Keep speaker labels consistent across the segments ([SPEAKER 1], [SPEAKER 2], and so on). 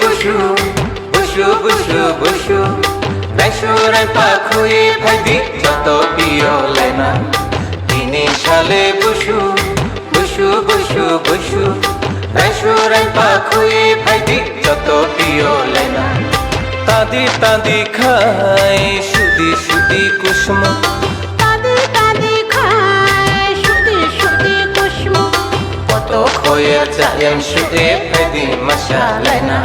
[SPEAKER 1] বুসু বুসু বুসু বুসু। রাইসুরাই পাখুই ফাইদি যত পিয়লে না তিনি সালে বুসু বুসু বুসু বুসু। রাইসুরাই পাখুই ফাইদি যত পিয়লে না তাদি তাদি খাই সুদি সুদি কুসুম। কত খয়ের চায়েম সুদে ফাইদি মশালে না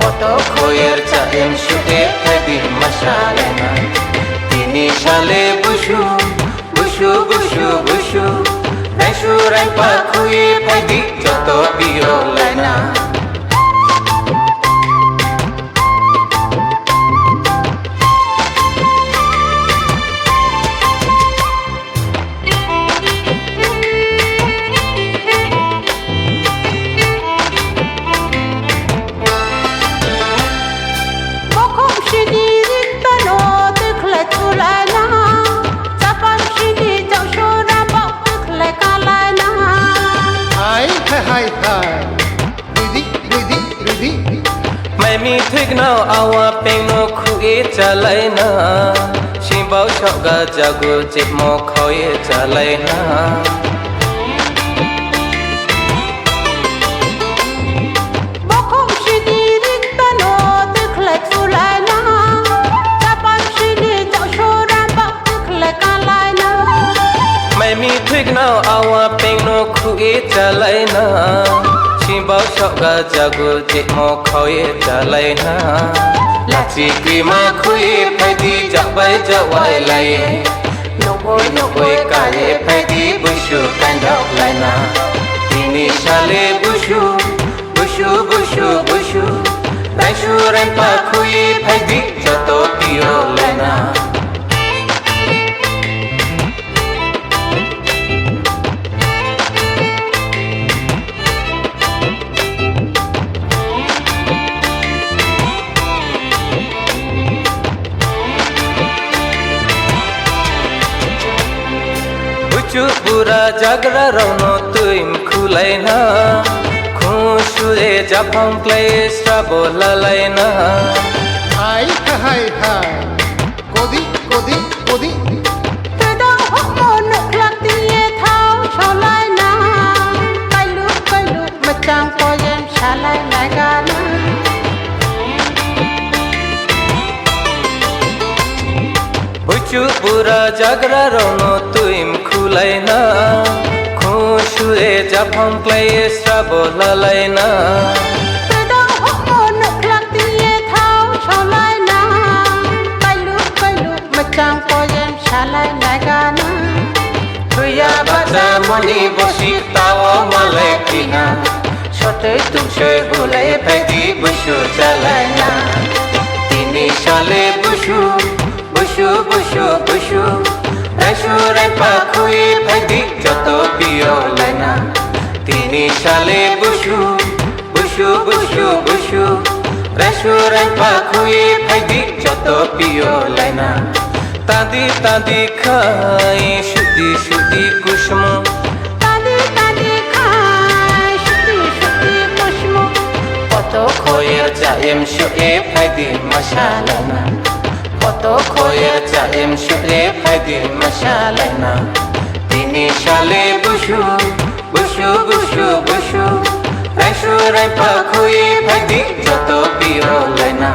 [SPEAKER 1] কত খয়ের চায়েম সুদে ফাইদি মশালে না তিনি সালে বুসু বুসু বুসু বুসু। রাইসুরাই পাখুই ফাইদি যত
[SPEAKER 2] হাই হাই।
[SPEAKER 3] দিদি দিদি দিদি মাইমি ঠিক না আওয়া পেনো খুয়ে চালাই না
[SPEAKER 1] শিবাও সগা জাগো চেপ মখয়ে চালাই না मी ठीक न आवा पिंग नो खुए चलाई ना चिंबा शोगा जगो जे मो खोए चलाई ना लाची की मा खुए पहेदी जब आय जब आय लाई नो वो नो वो काये पहेदी बुशु कंधा लाई ना शाले बुशु बुशु बुशु बुशु रंशु रंपा खुए पहेदी जतो पियो लाई বুচু পুরা জাগরা রৌন তুইম খুলাই না। খুশুরে জাফাং ক্লেসরা বলালাই না।
[SPEAKER 2] হাই হাই হাই কদি কদি কদি।
[SPEAKER 1] পুরা জাগরা রৌন তুইম খুলাই না খুশুরে জাফাং ক্লেসরা বলালাই না
[SPEAKER 3] তেদং হমন ক্লান্তিয়ে থাও ছলায় না কাইলু কাইলু মচাং পয়েম শালায় লাগানা।
[SPEAKER 1] তুইয়া বাজা মনি বসি তাও মালে কিনা সতে তুমসে বলে ফেদি বুসু রাইসুরে পাখুই ফেদি যত পিয়লে না তিনি সালে বুসু বুসু বুসু বুসু। রাইসুরে পাখুই ফেদি যত পিয়লে না তাদি তাদি খাই সুদি সুদি কুসুম।
[SPEAKER 3] وتوكويا تايم شبلي فدي مشالنا تيني
[SPEAKER 1] شالي بشو بشو بشو بشو رشو ريبا كوي فدي جتو بيرو لنا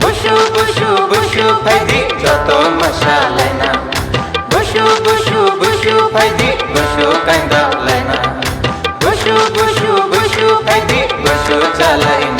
[SPEAKER 1] بشو بشو بشو فدي جتو مشالنا بشو بشو بشو فدي بشو كندا لنا بشو بشو بشو فدي بشو چالنا